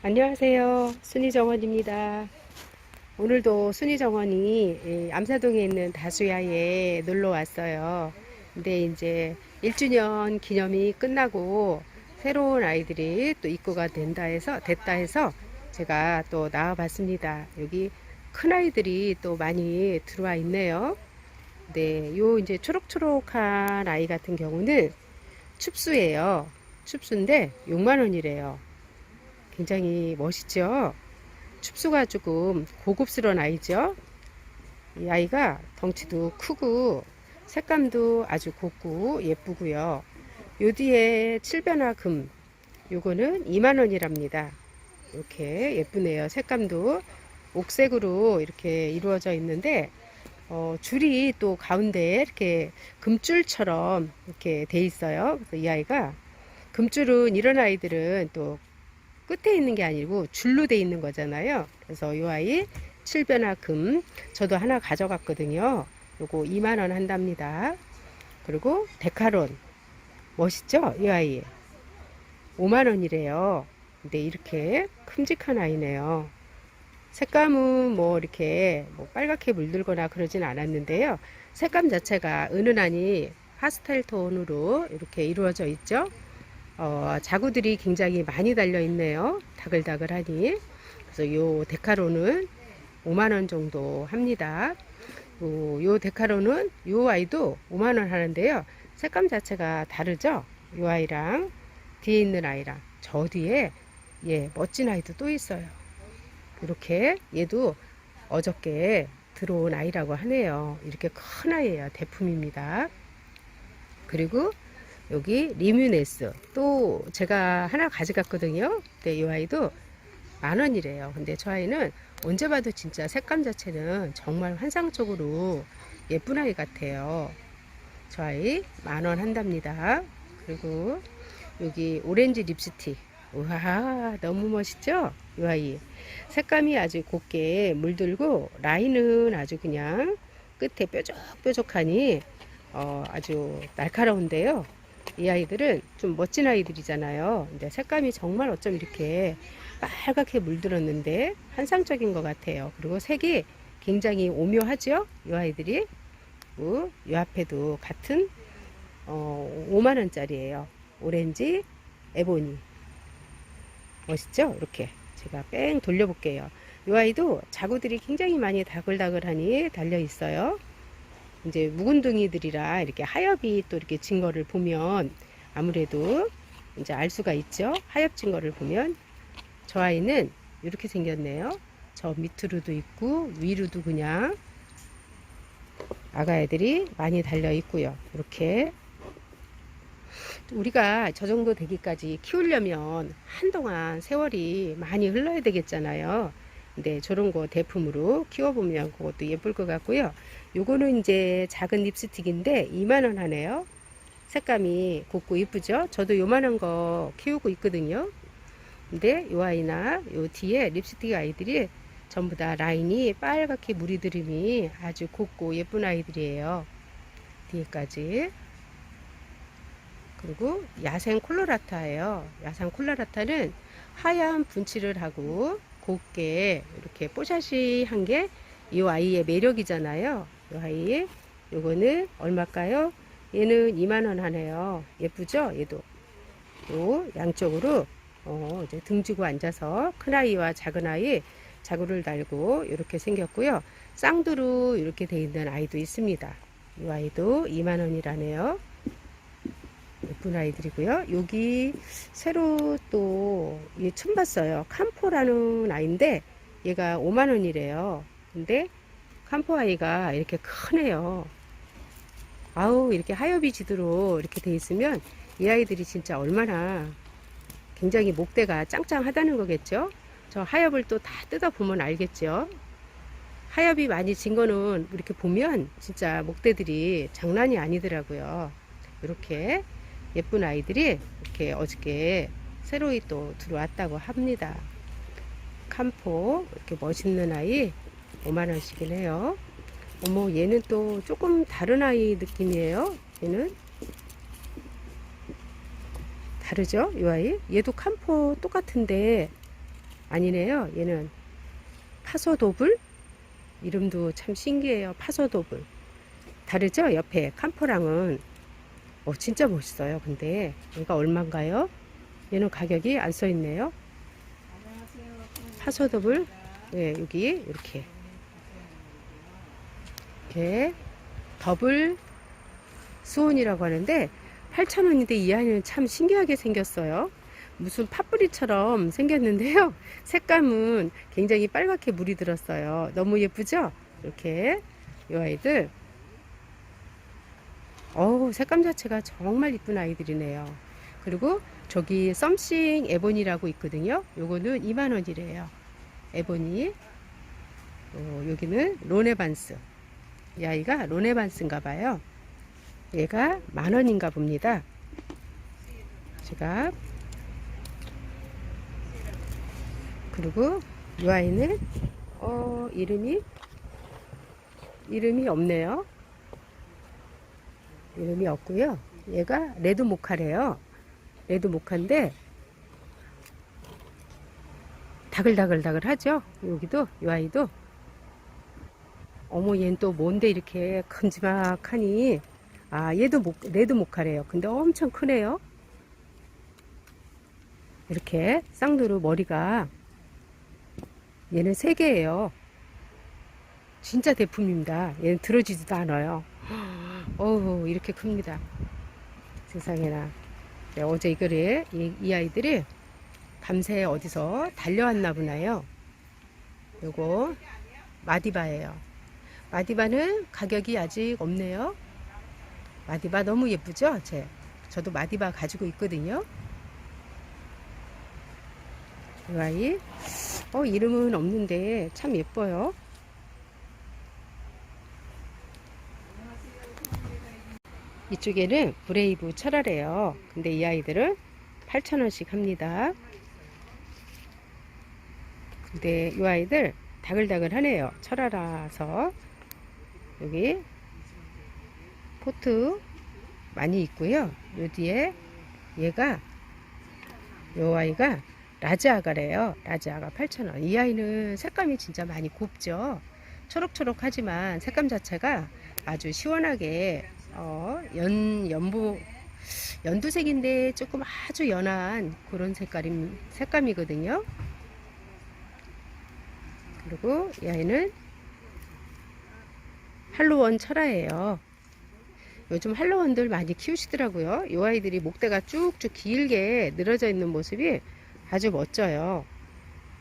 안녕하세요. 순이정원입니다. 오늘도 순이정원이 예, 암사동에 있는 다수야에 놀러 왔어요. 근데 이제 1주년 기념이 끝나고 새로운 아이들이 또 입고가 된다 해서, 됐다 해서 제가 또 나와 봤습니다. 여기 큰 아이들이 또 많이 들어와 있네요. 네, 요 이제 초록초록한 아이 같은 경우는 춥수예요. 춥수인데 6만 원이래요. 굉장히 멋있죠? 춥수가 조금 고급스러운 아이죠? 이 아이가 덩치도 크고 색감도 아주 곱고 예쁘고요. 요 뒤에 칠변화 금 요거는 2만원이랍니다. 이렇게 예쁘네요. 색감도 옥색으로 이렇게 이루어져 있는데 어, 줄이 또 가운데에 이렇게 금줄처럼 이렇게 돼 있어요. 그래서 이 아이가 금줄은 이런 아이들은 또 끝에 있는 게 아니고 줄로 돼 있는 거잖아요. 그래서 이 아이 칠변화 금 저도 하나 가져갔거든요. 요거 2만 원 한답니다. 그리고 데카론 멋있죠? 이 아이 5만 원이래요. 근데 이렇게 큼직한 아이네요. 색감은 뭐 이렇게 뭐 빨갛게 물들거나 그러진 않았는데요. 색감 자체가 은은하니 파스텔 톤으로 이렇게 이루어져 있죠. 어, 자구들이 굉장히 많이 달려 있네요. 다글다글하니. 그래서 요 데카로는 5만 원 정도 합니다. 요, 요 데카로는 요 아이도 5만 원 하는데요. 색감 자체가 다르죠? 요 아이랑 뒤에 있는 아이랑 저 뒤에 예, 멋진 아이도 또 있어요. 이렇게 얘도 어저께 들어온 아이라고 하네요. 이렇게 큰 아이예요. 대품입니다. 그리고 여기 리뮤네스 또 제가 하나 가져갔거든요. 근데 이 아이도 만 원이래요. 근데 저 아이는 언제 봐도 진짜 색감 자체는 정말 환상적으로 예쁜 아이 같아요. 저 아이 만원 한답니다. 그리고 여기 오렌지 립스틱. 우와 너무 멋있죠? 이 아이 색감이 아주 곱게 물들고 라인은 아주 그냥 끝에 뾰족뾰족하니 어, 아주 날카로운데요. 이 아이들은 좀 멋진 아이들이잖아요. 근데 색감이 정말 어쩜 이렇게 빨갛게 물들었는데 환상적인 것 같아요. 그리고 색이 굉장히 오묘하죠? 이 아이들이. 이 앞에도 같은 어, 5만원짜리예요. 오렌지 에보니. 멋있죠? 이렇게. 제가 뺑 돌려볼게요. 이 아이도 자구들이 굉장히 많이 다글다글하니 달려 있어요. 이제 묵은둥이들이라 이렇게 하엽이 또 이렇게 진 거를 보면 아무래도 이제 알 수가 있죠. 하엽 진 거를 보면 저 아이는 이렇게 생겼네요. 저 밑으로도 있고 위로도 그냥 아가 애들이 많이 달려 있고요. 이렇게 우리가 저 정도 되기까지 키우려면 한동안 세월이 많이 흘러야 되겠잖아요. 근데 저런 거 대품으로 키워보면 그것도 예쁠 것 같고요. 요거는 이제 작은 립스틱인데 2만원 하네요. 색감이 곱고 이쁘죠? 저도 요만한 거 키우고 있거든요. 근데 요 아이나 요 뒤에 립스틱 아이들이 전부 다 라인이 빨갛게 들음이 아주 곱고 예쁜 아이들이에요. 뒤에까지. 그리고 야생 콜로라타예요. 야생 콜로라타는 하얀 분칠을 하고 곱게 이렇게 뽀샤시 한 게 이 아이의 매력이잖아요. 이 아이 요거는 얼마일까요? 얘는 2만원 하네요. 예쁘죠? 얘도 또 양쪽으로 어, 이제 등지고 앉아서 큰 아이와 작은 아이 자구를 달고 이렇게 생겼고요. 쌍두로 이렇게 돼 있는 아이도 있습니다. 이 아이도 2만원이라네요. 예쁜 아이들이고요. 여기 새로 또얘 처음 봤어요. 캄포라는 아이인데 얘가 5만 원이래요. 근데 캄포 아이가 이렇게 크네요. 아우 이렇게 하엽이 지도록 이렇게 돼 있으면 이 아이들이 진짜 얼마나 굉장히 목대가 짱짱하다는 거겠죠. 저 하엽을 또 다 뜯어 보면 알겠죠. 하엽이 많이 진 거는 이렇게 보면 진짜 목대들이 장난이 아니더라고요. 이렇게 예쁜 아이들이 이렇게 어저께 새로이 또 들어왔다고 합니다. 캄포 이렇게 멋있는 아이 5만원씩이긴 해요. 어머 얘는 또 조금 다른 아이 느낌이에요. 얘는 다르죠? 이 아이? 얘도 캄포 똑같은데 아니네요. 얘는 파소도불? 이름도 참 신기해요. 파소도불. 다르죠? 옆에 캄포랑은. 어, 진짜 멋있어요. 근데 얘가 얼마인가요? 얘는 가격이 안 써 있네요. 파소도불. 네, 여기 이렇게. 이렇게 더블 수온이라고 하는데 8,000원인데 이 안에는 참 신기하게 생겼어요. 무슨 팥뿌리처럼 생겼는데요. 색감은 굉장히 빨갛게 물이 들었어요. 너무 예쁘죠? 이렇게 이 아이들 색감 자체가 정말 이쁜 아이들이네요. 그리고 저기 썸씽 에보니라고 있거든요. 요거는 2만원이래요. 에보니 어, 여기는 로네반스 이 아이가 로네반스인가 봐요. 얘가 만원인가 봅니다. 지갑 그리고 이 아이는 어 이름이 이름이 없네요. 이름이 없고요. 얘가 레드 모카래요. 레드 모카인데 다글다글다글 하죠. 여기도 이 아이도 어머 얘는 또 뭔데 이렇게 큼지막하니 아 얘도 모, 레드 모카래요. 근데 엄청 크네요. 이렇게 쌍두루 머리가 얘는 세 개예요. 진짜 대품입니다. 얘는 들어지지도 않아요. 어우 이렇게 큽니다. 세상에나 네, 어제 이거를 이, 이 아이들이 밤새 어디서 달려왔나 보나요. 요거 마디바예요. 마디바는 가격이 아직 없네요. 마디바 너무 예쁘죠? 제 저도 마디바 가지고 있거든요. 이 아이 어 이름은 없는데 참 예뻐요. 이쪽에는 브레이브 철화래요. 근데 이 아이들은 8,000원씩 합니다. 근데 이 아이들 다글다글 하네요. 철화라서 여기 포트 많이 있고요. 요 뒤에 얘가 요 아이가 라즈아가래요. 라즈아가 8,000원. 이 아이는 색감이 진짜 많이 곱죠. 초록초록하지만 색감 자체가 아주 시원하게 어, 연 연보 연두색인데 조금 아주 연한 그런 색깔임 색감이거든요. 그리고 이 아이는 할로원 철화예요. 요즘 할로원들 많이 키우시더라고요. 이 아이들이 목대가 쭉쭉 길게 늘어져 있는 모습이 아주 멋져요.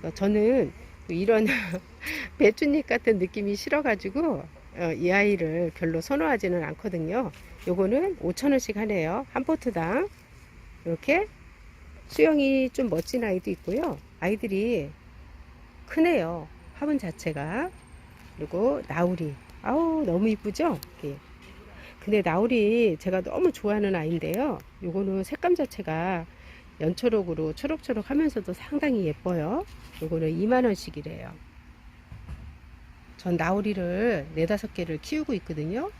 어, 저는 이런 배춧잎 같은 느낌이 싫어가지고 어, 이 아이를 별로 선호하지는 않거든요. 요거는 5천원씩 하네요. 한 포트당. 이렇게 수영이 좀 멋진 아이도 있고요. 아이들이 크네요. 화분 자체가. 그리고 나우리. 아우, 너무 이쁘죠? 근데 나우리 제가 너무 좋아하는 아이인데요. 요거는 색감 자체가 연초록으로 초록초록 하면서도 상당히 예뻐요. 요거는 2만원씩이래요. 전 나우리를 네다섯 개를 키우고 있거든요.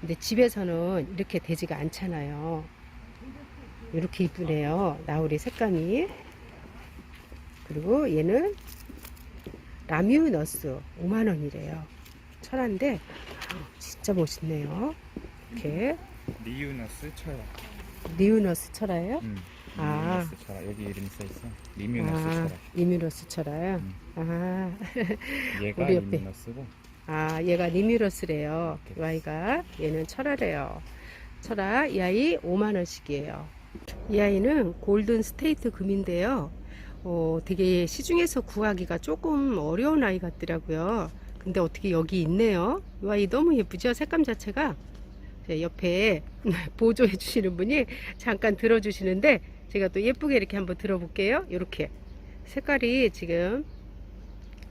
근데 집에서는 이렇게 되지가 않잖아요. 이렇게 이쁘네요. 나우리 색감이. 그리고 얘는 라뮤너스 5만원이래요. 철한데 진짜 멋있네요. 이렇게 리유너스 철야. 리우너스 철화예요? 음. 아. 리유너스 철야. 여기 이름이 써 있어. 리뮤너스 아, 철야. 리뮤너스 철화요? 음. 아, 얘가 우리 옆에. 리뮤너스고 아, 얘가 리뮤러스래요. 이 아이가 얘는 철화래요. 철화 이 아이 5만 원씩이에요. 이 아이는 골든 스테이트 금인데요. 어, 되게 시중에서 구하기가 조금 어려운 아이 같더라고요. 근데 어떻게 여기 있네요. 이 아이 너무 예쁘죠? 색감 자체가 제 옆에 보조해 주시는 분이 잠깐 들어주시는데 제가 또 예쁘게 이렇게 한번 들어볼게요. 이렇게 색깔이 지금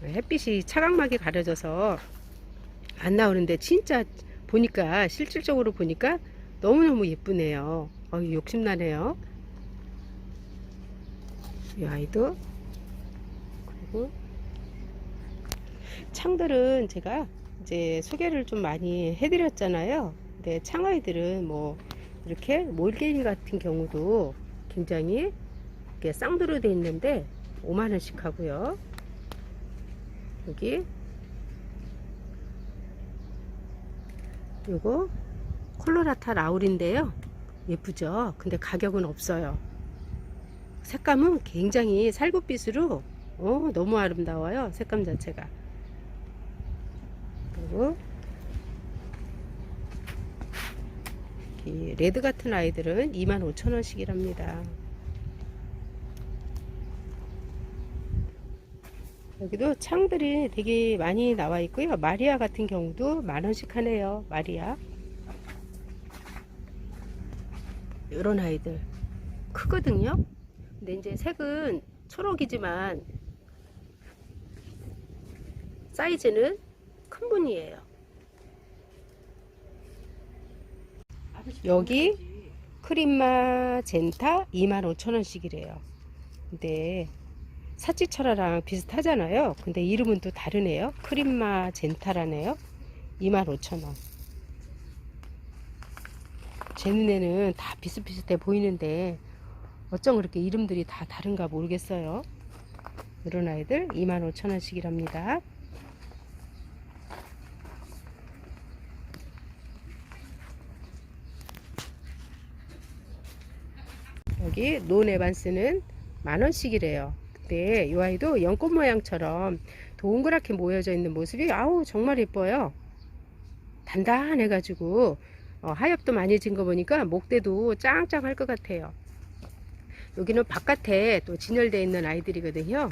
햇빛이 차광막이 가려져서 안 나오는데 진짜 보니까 실질적으로 보니까 너무너무 예쁘네요. 어, 욕심나네요. 이 아이도 그리고 창들은 제가 이제 소개를 좀 많이 해드렸잖아요. 근데 창아이들은 뭐 이렇게 몰개인 같은 경우도 굉장히 이렇게 쌍두로 돼 있는데 5만 원씩 하고요. 여기 요거 콜로라타 라울인데요. 예쁘죠? 근데 가격은 없어요. 색감은 굉장히 살구빛으로 어, 너무 아름다워요. 색감 자체가. 그리고 이 레드 같은 아이들은 25,000원씩이랍니다. 여기도 창들이 되게 많이 나와 있고요. 마리아 같은 경우도 만 원씩 하네요. 마리아. 이런 아이들 크거든요. 근데 이제 색은 초록이지만 사이즈는 큰 분이에요. 여기 크림마 젠타 25,000원씩이래요. 근데 사치철화랑 비슷하잖아요. 근데 이름은 또 다르네요. 크림마 젠타라네요. 25,000원. 제 눈에는 다 비슷비슷해 보이는데 어쩜 그렇게 이름들이 다 다른가 모르겠어요. 이런 아이들 25,000원씩이랍니다. 여기 논 에반스는 만 원씩이래요. 근데 이 아이도 연꽃 모양처럼 동그랗게 모여져 있는 모습이 아우 정말 예뻐요. 단단해가지고 어, 하엽도 많이 진 거 보니까 목대도 짱짱할 것 같아요. 여기는 바깥에 또 진열되어 있는 아이들이거든요.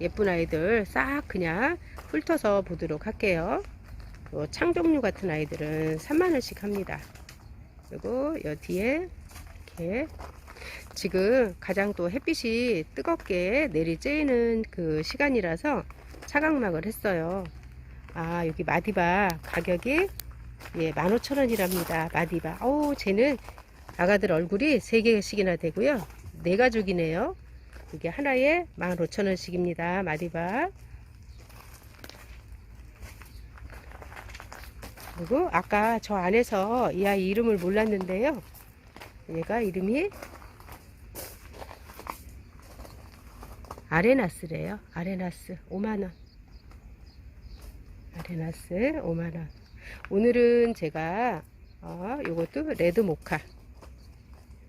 예쁜 아이들 싹 그냥 훑어서 보도록 할게요. 요 창종류 같은 아이들은 3만원씩 합니다. 그리고 여 뒤에 이렇게 지금 가장 또 햇빛이 뜨겁게 내리쬐는 그 시간이라서 차광막을 했어요. 아, 여기 마디바 가격이 예, 15,000원이랍니다. 마디바. 어우, 쟤는 아가들 얼굴이 3개씩이나 되고요. 네 가족이네요. 이게 하나에 15,000원씩입니다. 마디바. 그리고 아까 저 안에서 이 아이 이름을 몰랐는데요. 얘가 이름이 아레나스래요. 아레나스 5만원. 아레나스 5만원. 오늘은 제가 어, 요것도 레드 모카.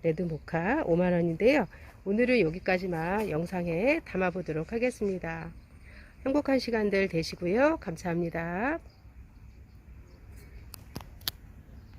레드 모카 5만원인데요. 오늘은 여기까지만 영상에 담아보도록 하겠습니다. 행복한 시간들 되시고요. 감사합니다.